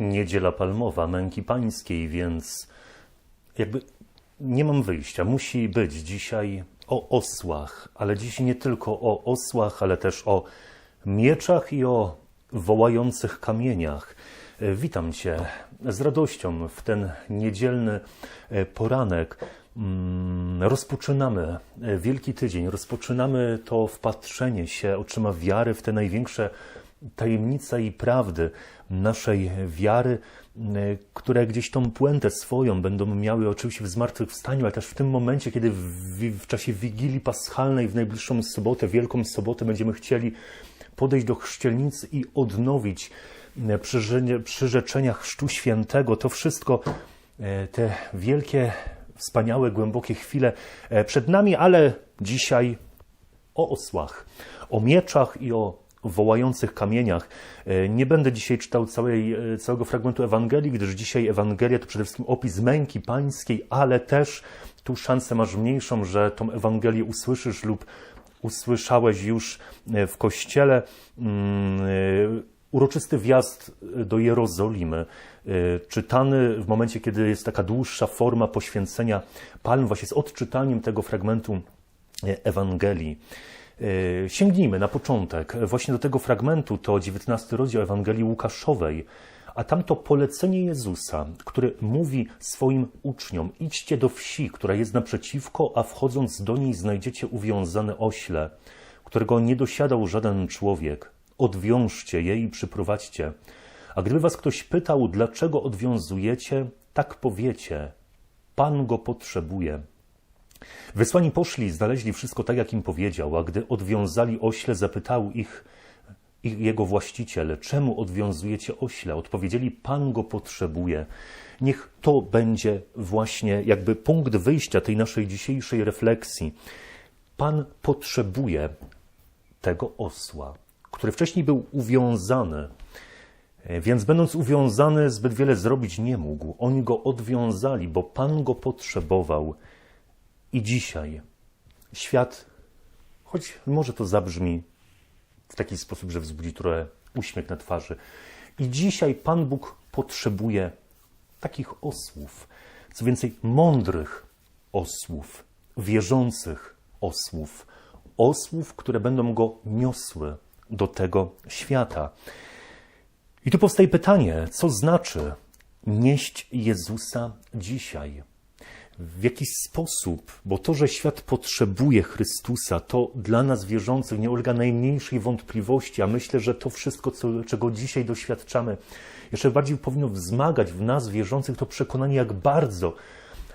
Niedziela Palmowa, Męki Pańskiej, więc jakby nie mam wyjścia. Musi być dzisiaj o osłach, ale dziś nie tylko o osłach, ale też o mieczach i o wołających kamieniach. E, Witam Cię z radością w ten niedzielny e, poranek. Mm, Rozpoczynamy e, Wielki Tydzień, rozpoczynamy to wpatrzenie się oczyma wiary w te największe tajemnice i prawdy naszej wiary, m, które gdzieś tą puentę swoją będą miały oczywiście w zmartwychwstaniu, ale też w tym momencie, kiedy w, w czasie Wigilii Paschalnej, w najbliższą sobotę, Wielką Sobotę, będziemy chcieli podejść do chrzcielnicy i odnowić m, przyrzeczenia- przyrzeczenia Chrztu Świętego. To wszystko, e, te wielkie, wspaniałe, głębokie chwile e, przed nami, ale dzisiaj o osłach, o mieczach i o wołających kamieniach. E, Nie będę dzisiaj czytał całej, e, całego fragmentu Ewangelii, gdyż dzisiaj Ewangelia to przede wszystkim opis męki pańskiej, ale też tu szansę masz mniejszą, że tą Ewangelię usłyszysz lub usłyszałeś już e, w kościele. Mm, Uroczysty wjazd do Jerozolimy, czytany w momencie, kiedy jest taka dłuższa forma poświęcenia palm, właśnie z odczytaniem tego fragmentu Ewangelii. E, Sięgnijmy na początek właśnie do tego fragmentu, to 19 rozdział Ewangelii Łukaszowej, a tam to polecenie Jezusa, który mówi swoim uczniom: idźcie do wsi, która jest naprzeciwko, a wchodząc do niej znajdziecie uwiązane ośle, którego nie dosiadał żaden człowiek. Odwiążcie je i przyprowadźcie. A gdyby was ktoś pytał, dlaczego odwiązujecie, tak powiecie: Pan go potrzebuje. Wysłani poszli, znaleźli wszystko tak, jak im powiedział, a gdy odwiązali ośle, zapytał ich, ich jego właściciel, czemu odwiązujecie ośle? Odpowiedzieli, Pan go potrzebuje. Niech to będzie właśnie jakby punkt wyjścia tej naszej dzisiejszej refleksji. Pan potrzebuje tego osła, który wcześniej był uwiązany, więc będąc uwiązany, zbyt wiele zrobić nie mógł. Oni go odwiązali, bo Pan go potrzebował. I dzisiaj świat, choć może to zabrzmi w taki sposób, że wzbudzi trochę uśmiech na twarzy, i dzisiaj Pan Bóg potrzebuje takich osłów, co więcej, mądrych osłów, wierzących osłów, osłów, które będą go niosły do tego świata. I tu powstaje pytanie, co znaczy nieść Jezusa dzisiaj? W jaki sposób? Bo to, że świat potrzebuje Chrystusa, to dla nas wierzących nie ulega najmniejszej wątpliwości, a myślę, że to wszystko, co, czego dzisiaj doświadczamy, jeszcze bardziej powinno wzmagać w nas wierzących to przekonanie, jak bardzo,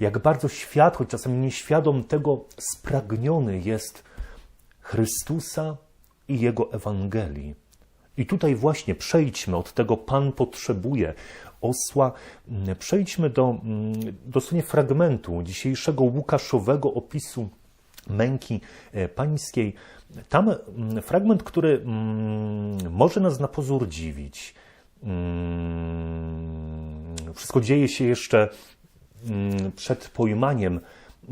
jak bardzo świat, choć czasami nieświadom tego, spragniony jest Chrystusa i Jego Ewangelii. I tutaj właśnie przejdźmy od tego Pan potrzebuje osła, przejdźmy do mm, dosłownie fragmentu dzisiejszego Łukaszowego opisu męki e, pańskiej. Tam mm, fragment, który mm, może nas na pozór dziwić. Wszystko dzieje się jeszcze przed pojmaniem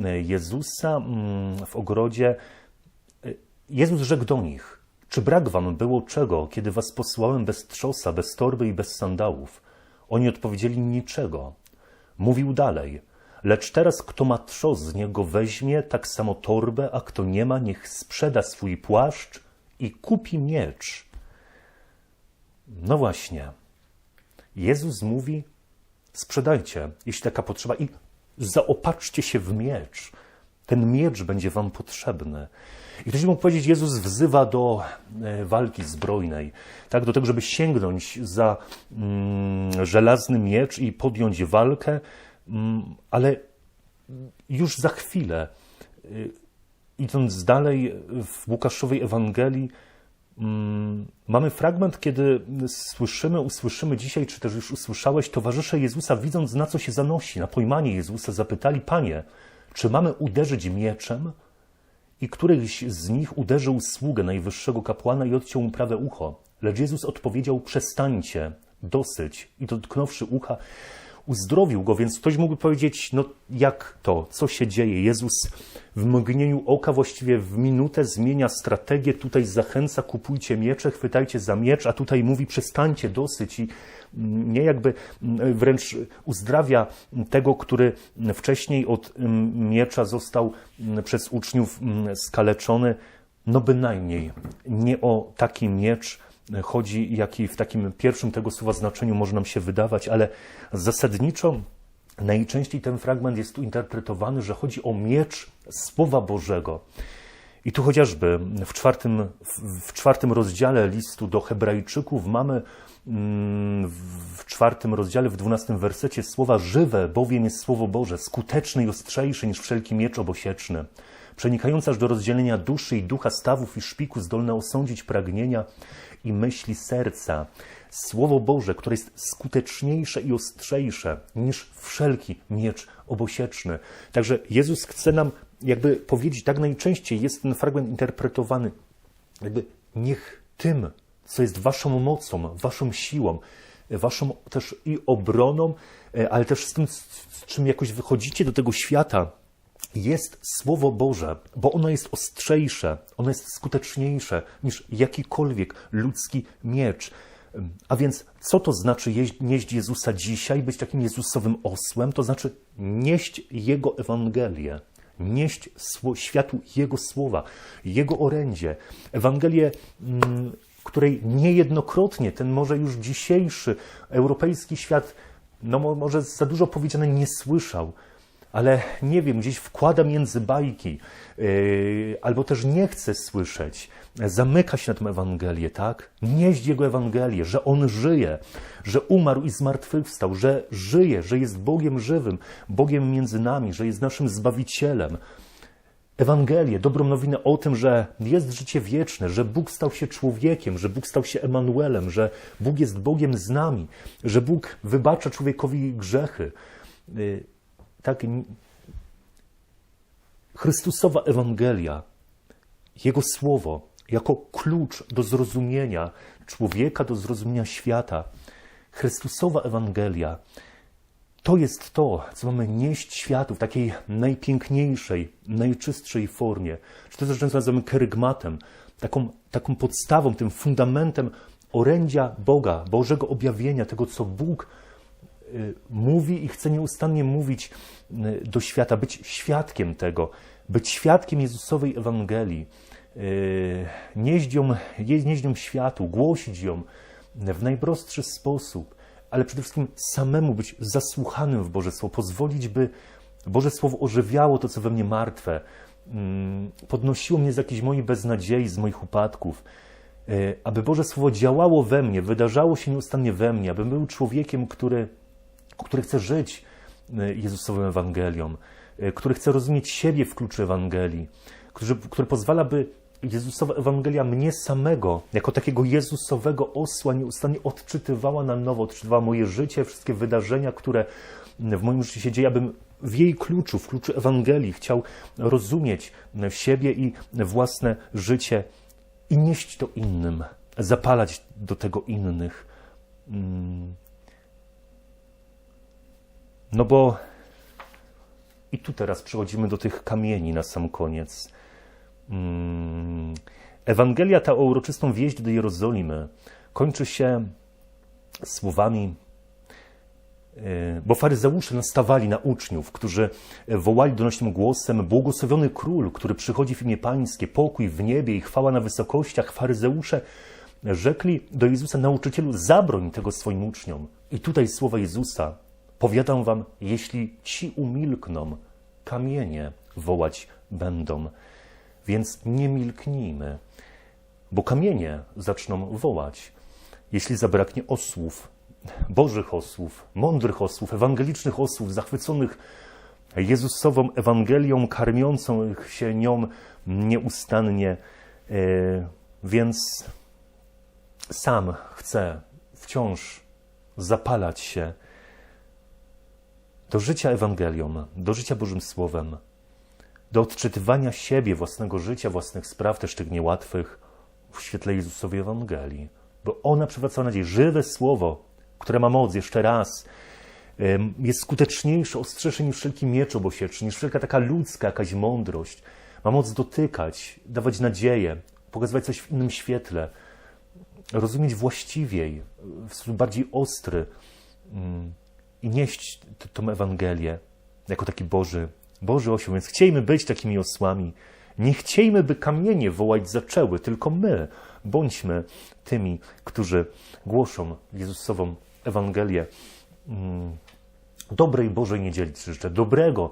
e, Jezusa w ogrodzie. Jezus rzekł do nich: Czy brak wam było czego, kiedy was posłałem bez trzosa, bez torby i bez sandałów? Oni odpowiedzieli: Niczego. Mówił dalej: Lecz teraz, kto ma trzos, z niego weźmie tak samo torbę, a kto nie ma, niech sprzeda swój płaszcz i kupi miecz. No właśnie. Jezus mówi: Sprzedajcie, jeśli taka potrzeba, i zaopatrzcie się w miecz. Ten miecz będzie wam potrzebny. I ktoś mógł powiedzieć, Jezus wzywa do e, walki zbrojnej, tak, do tego, żeby sięgnąć za mm, żelazny miecz i podjąć walkę, mm, ale już za chwilę, y, idąc dalej w Łukaszowej Ewangelii, mm, mamy fragment, kiedy słyszymy, usłyszymy dzisiaj, czy też już usłyszałeś, towarzysze Jezusa, widząc na co się zanosi, na pojmanie Jezusa, zapytali, Panie, czy mamy uderzyć mieczem? I któryś z nich uderzył sługę najwyższego kapłana i odciął mu prawe ucho. Lecz Jezus odpowiedział: Przestańcie, dosyć. I dotknąwszy ucha, uzdrowił go, więc ktoś mógłby powiedzieć, no jak to, co się dzieje? Jezus w mgnieniu oka, właściwie w minutę zmienia strategię, tutaj zachęca, kupujcie miecze, chwytajcie za miecz, a tutaj mówi, przestańcie dosyć. I mm, nie jakby mm, wręcz uzdrawia tego, który wcześniej od mm, miecza został przez uczniów skaleczony, no bynajmniej nie o taki miecz chodzi, jaki w takim pierwszym tego słowa znaczeniu może nam się wydawać, ale zasadniczo najczęściej ten fragment jest tu interpretowany, że chodzi o miecz Słowa Bożego. I tu chociażby w czwartym, w czwartym rozdziale listu do Hebrajczyków mamy w czwartym rozdziale, w dwunastym wersecie słowa żywe, bowiem jest Słowo Boże, skuteczne i ostrzejsze niż wszelki miecz obosieczny przenikająca aż do rozdzielenia duszy i ducha, stawów i szpiku, zdolne osądzić pragnienia i myśli serca. Słowo Boże, które jest skuteczniejsze i ostrzejsze niż wszelki miecz obosieczny. Także Jezus chce nam jakby powiedzieć, tak najczęściej jest ten fragment interpretowany, jakby niech tym, co jest waszą mocą, waszą siłą, waszą też i obroną, e, ale też z tym, z czym jakoś wychodzicie do tego świata, jest Słowo Boże, bo ono jest ostrzejsze, ono jest skuteczniejsze niż jakikolwiek ludzki miecz. A więc co to znaczy nieść Jezusa dzisiaj, być takim Jezusowym osłem? To znaczy nieść Jego Ewangelię, nieść światu Jego słowa, Jego orędzie. Ewangelię, mm, której niejednokrotnie ten może już dzisiejszy europejski świat, no może za dużo powiedziane, nie słyszał ale nie wiem, gdzieś wkłada między bajki, yy, albo też nie chce słyszeć, zamyka się na tę Ewangelię, tak? Nieść Jego Ewangelię, że On żyje, że umarł i zmartwychwstał, że żyje, że jest Bogiem żywym, Bogiem między nami, że jest naszym Zbawicielem. Ewangelię, dobrą nowinę o tym, że jest życie wieczne, że Bóg stał się człowiekiem, że Bóg stał się Emanuelem, że Bóg jest Bogiem z nami, że Bóg wybacza człowiekowi grzechy. Yy, tak Chrystusowa Ewangelia, Jego Słowo, jako klucz do zrozumienia człowieka, do zrozumienia świata. Chrystusowa Ewangelia to jest to, co mamy nieść światu w takiej najpiękniejszej, najczystszej formie. Czy to, często nazywamy kerygmatem, taką, taką podstawą, tym fundamentem orędzia Boga, Bożego objawienia, tego, co Bóg Y, mówi i chce nieustannie mówić y, do świata, być świadkiem tego, być świadkiem Jezusowej Ewangelii, y, nieść ją, nieść ją światu, głosić ją w najprostszy sposób, ale przede wszystkim samemu być zasłuchanym w Boże Słowo, pozwolić, by Boże Słowo ożywiało to, co we mnie martwe, mm, podnosiło mnie z jakiejś mojej beznadziei, z moich upadków, aby Boże Słowo działało we mnie, wydarzało się nieustannie we mnie, abym był człowiekiem, który który chce żyć e, Jezusową Ewangelią, e, który chce rozumieć siebie w kluczu Ewangelii, który, który pozwala, by Jezusowa Ewangelia mnie samego, jako takiego Jezusowego osła, nieustannie odczytywała na nowo, odczytywała moje życie, wszystkie wydarzenia, które w moim życiu się dzieje, abym w jej kluczu, w kluczu Ewangelii chciał rozumieć siebie i własne życie i nieść to innym, zapalać do tego innych. Mm. No bo i tu teraz przechodzimy do tych kamieni na sam koniec. Mm, Ewangelia ta o uroczystą wieść do Jerozolimy kończy się słowami, e, bo faryzeusze nastawali na uczniów, którzy wołali donośnym głosem: Błogosławiony król, który przychodzi w imię Pańskie, pokój w niebie i chwała na wysokościach. Faryzeusze rzekli do Jezusa: Nauczycielu, zabroń tego swoim uczniom. I tutaj słowa Jezusa Powiadam wam, jeśli ci umilkną, kamienie wołać będą. Więc nie milknijmy, bo kamienie zaczną wołać. Jeśli zabraknie osłów, bożych osłów, mądrych osłów, ewangelicznych osłów, zachwyconych Jezusową Ewangelią, karmiącą się nią nieustannie, e, więc sam chcę wciąż zapalać się do życia Ewangelią, do życia Bożym Słowem, do odczytywania siebie, własnego życia, własnych spraw, też tych niełatwych, w świetle Jezusowej Ewangelii. Bo ona przywraca nadzieję, żywe Słowo, które ma moc, jeszcze raz, jest skuteczniejszy, ostrzejszy niż wszelki miecz obosieczny, niż wszelka taka ludzka jakaś mądrość. Ma moc dotykać, dawać nadzieję, pokazywać coś w innym świetle, rozumieć właściwiej, w sposób bardziej ostry mm, i nieść tą Ewangelię jako taki Boży, Boży osioł. Więc chciejmy być takimi osłami. Nie chciejmy, by kamienie wołać zaczęły, tylko my bądźmy tymi, którzy głoszą Jezusową Ewangelię. Mm, Dobrej Bożej niedzieli życzę, dobrego,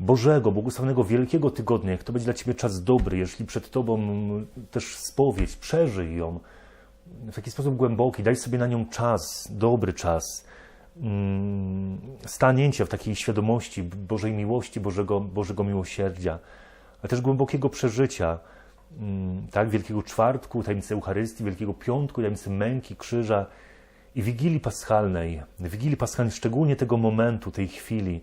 Bożego, błogosławionego, wielkiego tygodnia. Niech to będzie dla Ciebie czas dobry, jeśli przed Tobą mm, też spowiedź, przeżyj ją w taki sposób głęboki, daj sobie na nią czas, dobry czas, stanięcia w takiej świadomości Bożej miłości, Bożego, Bożego miłosierdzia, ale też głębokiego przeżycia, mm, tak, Wielkiego Czwartku, tajemnicy Eucharystii, Wielkiego Piątku, tajemnicy męki, krzyża i Wigilii Paschalnej, Wigilii Paschalnej, szczególnie tego momentu, tej chwili,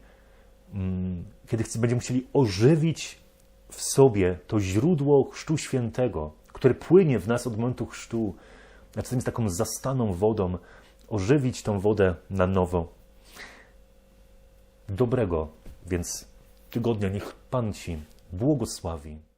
mm, kiedy będziemy chcieli ożywić w sobie to źródło Chrztu Świętego, które płynie w nas od momentu chrztu, a czasem jest taką zastaną wodą, ożywić tą wodę na nowo. Dobrego, więc tygodnia niech Pan Ci błogosławi.